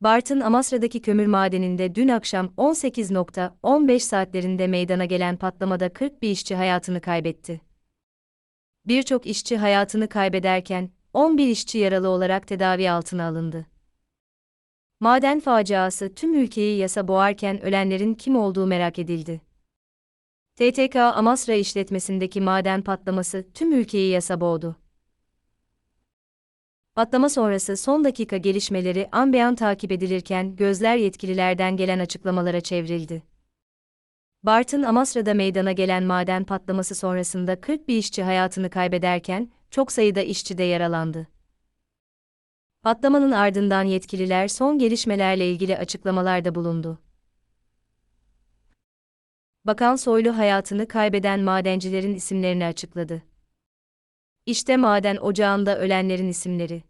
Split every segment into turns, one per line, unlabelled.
Bartın Amasra'daki kömür madeninde dün akşam 18.15 saatlerinde meydana gelen patlamada 41 işçi hayatını kaybetti. Birçok işçi hayatını kaybederken 11 işçi yaralı olarak tedavi altına alındı. Maden faciası tüm ülkeyi yasa boğarken ölenlerin kim olduğu merak edildi. TTK Amasra işletmesindeki maden patlaması tüm ülkeyi yasa boğdu. Patlama sonrası son dakika gelişmeleri an be an takip edilirken gözler yetkililerden gelen açıklamalara çevrildi. Bartın Amasra'da meydana gelen maden patlaması sonrasında 41 işçi hayatını kaybederken çok sayıda işçi de yaralandı. Patlamanın ardından yetkililer son gelişmelerle ilgili açıklamalarda bulundu. Bakan Soylu hayatını kaybeden madencilerin isimlerini açıkladı. İşte maden ocağında ölenlerin isimleri.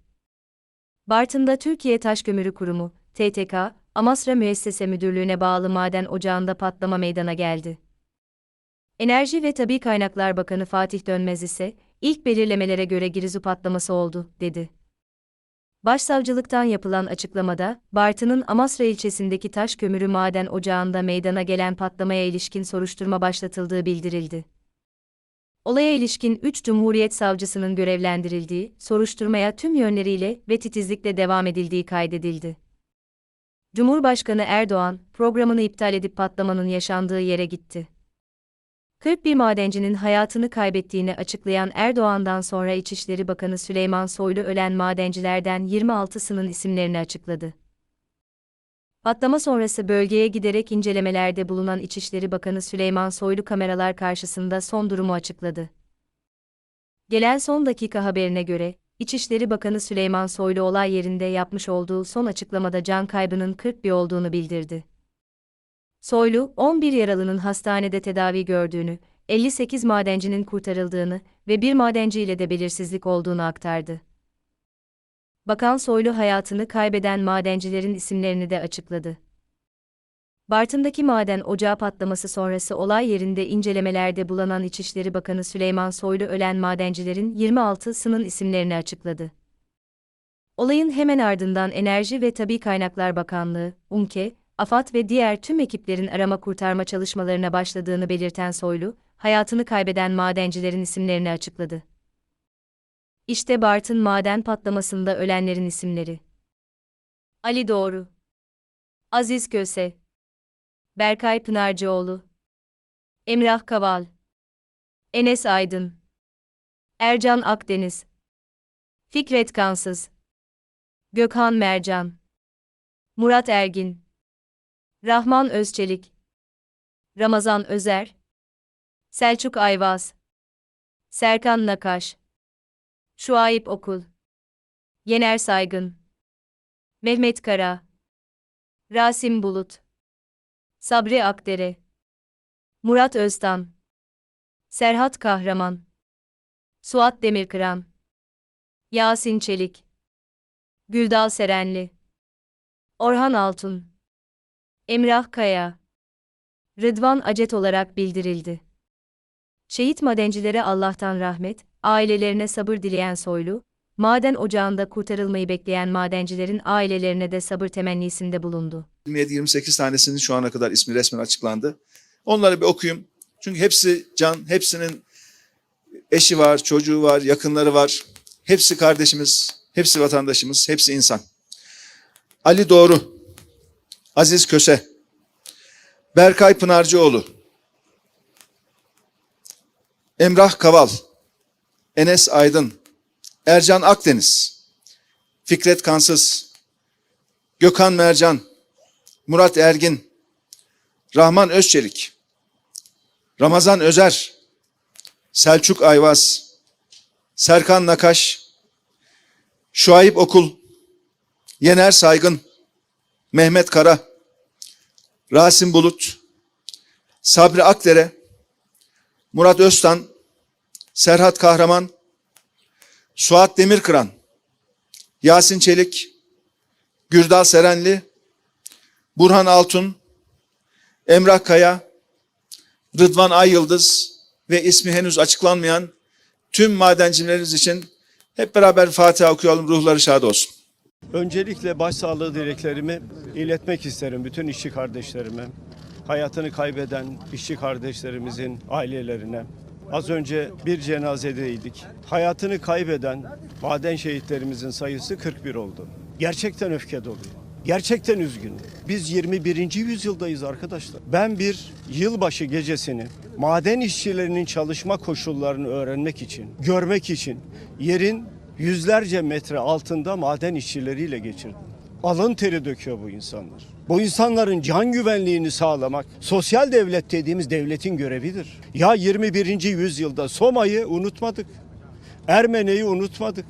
Bartın'da Türkiye Taş Kömürü Kurumu, TTK, Amasra Müessese Müdürlüğü'ne bağlı maden ocağında patlama meydana geldi. Enerji ve Tabi Kaynaklar Bakanı Fatih Dönmez ise, ilk belirlemelere göre Girizu patlaması oldu, dedi. Başsavcılıktan yapılan açıklamada, Bartın'ın Amasra ilçesindeki taş kömürü maden ocağında meydana gelen patlamaya ilişkin soruşturma başlatıldığı bildirildi. Olaya ilişkin 3 Cumhuriyet Savcısının görevlendirildiği, soruşturmaya tüm yönleriyle ve titizlikle devam edildiği kaydedildi. Cumhurbaşkanı Erdoğan, programını iptal edip patlamanın yaşandığı yere gitti. 41 madencinin hayatını kaybettiğini açıklayan Erdoğan'dan sonra İçişleri Bakanı Süleyman Soylu ölen madencilerden 26'sının isimlerini açıkladı. Patlama sonrası bölgeye giderek incelemelerde bulunan İçişleri Bakanı Süleyman Soylu kameralar karşısında son durumu açıkladı. Gelen son dakika haberine göre, İçişleri Bakanı Süleyman Soylu olay yerinde yapmış olduğu son açıklamada can kaybının 41 olduğunu bildirdi. Soylu, 11 yaralının hastanede tedavi gördüğünü, 58 madencinin kurtarıldığını ve bir madenciyle de belirsizlik olduğunu aktardı. Bakan Soylu hayatını kaybeden madencilerin isimlerini de açıkladı. Bartın'daki maden ocağı patlaması sonrası olay yerinde incelemelerde bulunan İçişleri Bakanı Süleyman Soylu ölen madencilerin 26'sının isimlerini açıkladı. Olayın hemen ardından Enerji ve Tabi Kaynaklar Bakanlığı, UMKE, AFAD ve diğer tüm ekiplerin arama kurtarma çalışmalarına başladığını belirten Soylu, hayatını kaybeden madencilerin isimlerini açıkladı. İşte Bartın maden patlamasında ölenlerin isimleri. Ali Doğru. Aziz Köse. Berkay Pınarcıoğlu. Emrah Kaval. Enes Aydın. Ercan Akdeniz. Fikret Kansız. Gökhan Mercan. Murat Ergin. Rahman Özçelik. Ramazan Özer. Selçuk Ayvaz. Serkan Nakaş Şuayb Okul. Yener Saygın. Mehmet Kara. Rasim Bulut. Sabri Akdere. Murat Öztan. Serhat Kahraman. Suat Demirkıran. Yasin Çelik. Güldal Serenli. Orhan Altun. Emrah Kaya. Rıdvan Acet olarak bildirildi. Şehit madencilere Allah'tan rahmet, ailelerine sabır dileyen Soylu, maden ocağında kurtarılmayı bekleyen madencilerin ailelerine de sabır temennisinde bulundu.
27-28 tanesinin şu ana kadar ismi resmen açıklandı. Onları bir okuyayım. Çünkü hepsi can, hepsinin eşi var, çocuğu var, yakınları var. Hepsi kardeşimiz, hepsi vatandaşımız, hepsi insan. Ali Doğru, Aziz Köse, Berkay Pınarcıoğlu, Emrah Kaval, Enes Aydın, Ercan Akdeniz, Fikret Kansız, Gökhan Mercan, Murat Ergin, Rahman Özçelik, Ramazan Özer, Selçuk Ayvaz, Serkan Nakaş, Şuayb Okul, Yener Saygın, Mehmet Kara, Rasim Bulut, Sabri Akdere, Murat Öztan, Serhat Kahraman, Suat Demirkıran, Yasin Çelik, Gürdal Serenli, Burhan Altun, Emrah Kaya, Rıdvan Ay ve ismi henüz açıklanmayan tüm madencilerimiz için hep beraber Fatiha okuyalım ruhları şad olsun.
Öncelikle başsağlığı dileklerimi iletmek isterim bütün işçi kardeşlerime. Hayatını kaybeden işçi kardeşlerimizin ailelerine. Az önce bir cenazedeydik. Hayatını kaybeden maden şehitlerimizin sayısı 41 oldu. Gerçekten öfke dolu. Gerçekten üzgünüm. Biz 21. yüzyıldayız arkadaşlar. Ben bir yılbaşı gecesini maden işçilerinin çalışma koşullarını öğrenmek için, görmek için yerin yüzlerce metre altında maden işçileriyle geçirdim. Alın teri döküyor bu insanlar. Bu insanların can güvenliğini sağlamak sosyal devlet dediğimiz devletin görevidir. Ya 21. yüzyılda Soma'yı unutmadık. Ermeni'yi unutmadık.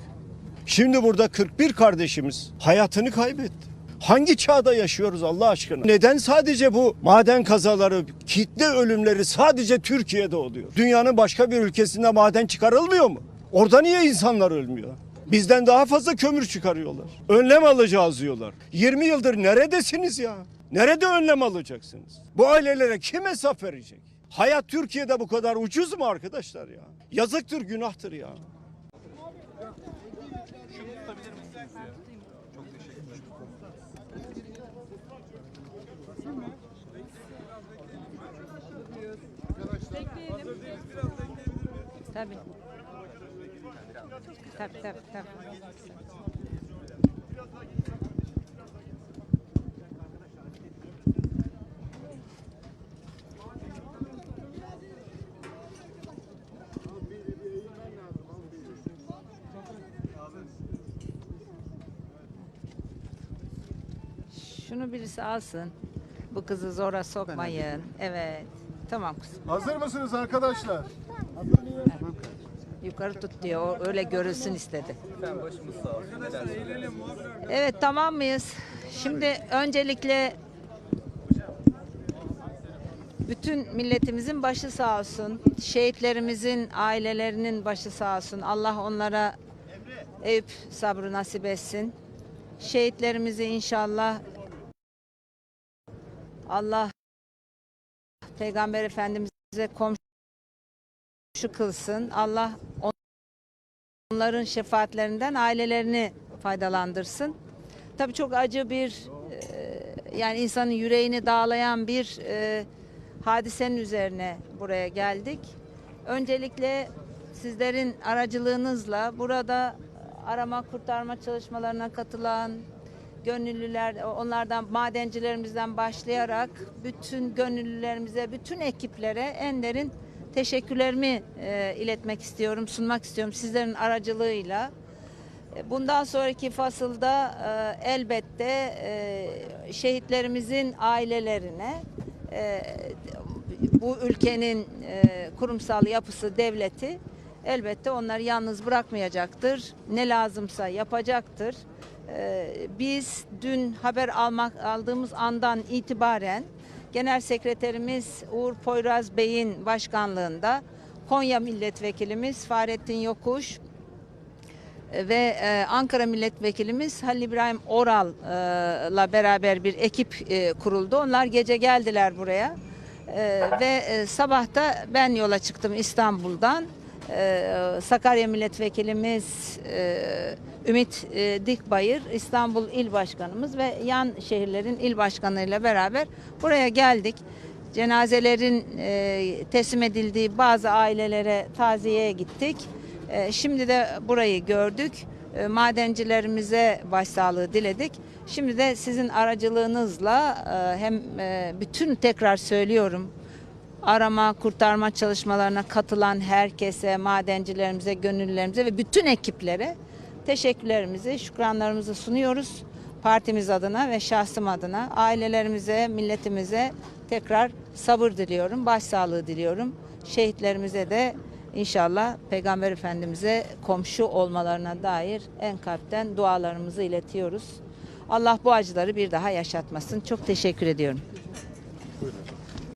Şimdi burada 41 kardeşimiz hayatını kaybetti. Hangi çağda yaşıyoruz Allah aşkına? Neden sadece bu maden kazaları, kitle ölümleri sadece Türkiye'de oluyor? Dünyanın başka bir ülkesinde maden çıkarılmıyor mu? Orada niye insanlar ölmüyor? Bizden daha fazla kömür çıkarıyorlar. Önlem alacağız diyorlar. 20 yıldır neredesiniz ya? Nerede önlem alacaksınız? Bu ailelere kim hesap verecek? Hayat Türkiye'de bu kadar ucuz mu arkadaşlar ya? Yazıktır, günahtır ya.
Tabii. Tabii tabii tabii. Şunu birisi alsın. Bu kızı zora sokmayın. Evet. Tamam kızım.
Hazır mısınız arkadaşlar?
Yukarı tut diyor. Öyle görülsün istedi. Evet tamam mıyız? Şimdi öncelikle bütün milletimizin başı sağ olsun. Şehitlerimizin ailelerinin başı sağ olsun. Allah onlara Eyüp sabrı nasip etsin. Şehitlerimizi inşallah Allah Peygamber Efendimiz'e komşu kılsın. Allah onların şefaatlerinden ailelerini faydalandırsın. Tabii çok acı bir e, yani insanın yüreğini dağlayan bir e, hadisenin üzerine buraya geldik. Öncelikle sizlerin aracılığınızla burada arama kurtarma çalışmalarına katılan gönüllüler, onlardan madencilerimizden başlayarak bütün gönüllülerimize, bütün ekiplere en derin teşekkürlerimi e, iletmek istiyorum, sunmak istiyorum sizlerin aracılığıyla. E, Bundan sonraki fasılda e, elbette e, şehitlerimizin ailelerine e, bu ülkenin e, kurumsal yapısı, devleti elbette onları yalnız bırakmayacaktır. Ne lazımsa yapacaktır. E, biz dün haber almak aldığımız andan itibaren Genel Sekreterimiz Uğur Poyraz Bey'in başkanlığında Konya Milletvekilimiz Fahrettin Yokuş ve e, Ankara Milletvekilimiz Halil İbrahim Oral'la beraber bir ekip e, kuruldu. Onlar gece geldiler buraya E, ve e, sabah da ben yola çıktım İstanbul'dan. E, Sakarya Milletvekilimiz e, Ümit e, Dikbayır, İstanbul İl Başkanımız ve yan şehirlerin il başkanlarıyla beraber buraya geldik. Cenazelerin e, teslim edildiği bazı ailelere taziyeye gittik. Şimdi de burayı gördük. Madencilerimize başsağlığı diledik. Şimdi de sizin aracılığınızla hem bütün tekrar söylüyorum arama kurtarma çalışmalarına katılan herkese, madencilerimize, gönüllülerimize ve bütün ekiplere teşekkürlerimizi, şükranlarımızı sunuyoruz. Partimiz adına ve şahsım adına ailelerimize, milletimize tekrar sabır diliyorum, başsağlığı diliyorum. Şehitlerimize de İnşallah Peygamber Efendimiz'e komşu olmalarına dair en kalpten dualarımızı iletiyoruz. Allah bu acıları bir daha yaşatmasın. Çok teşekkür ediyorum.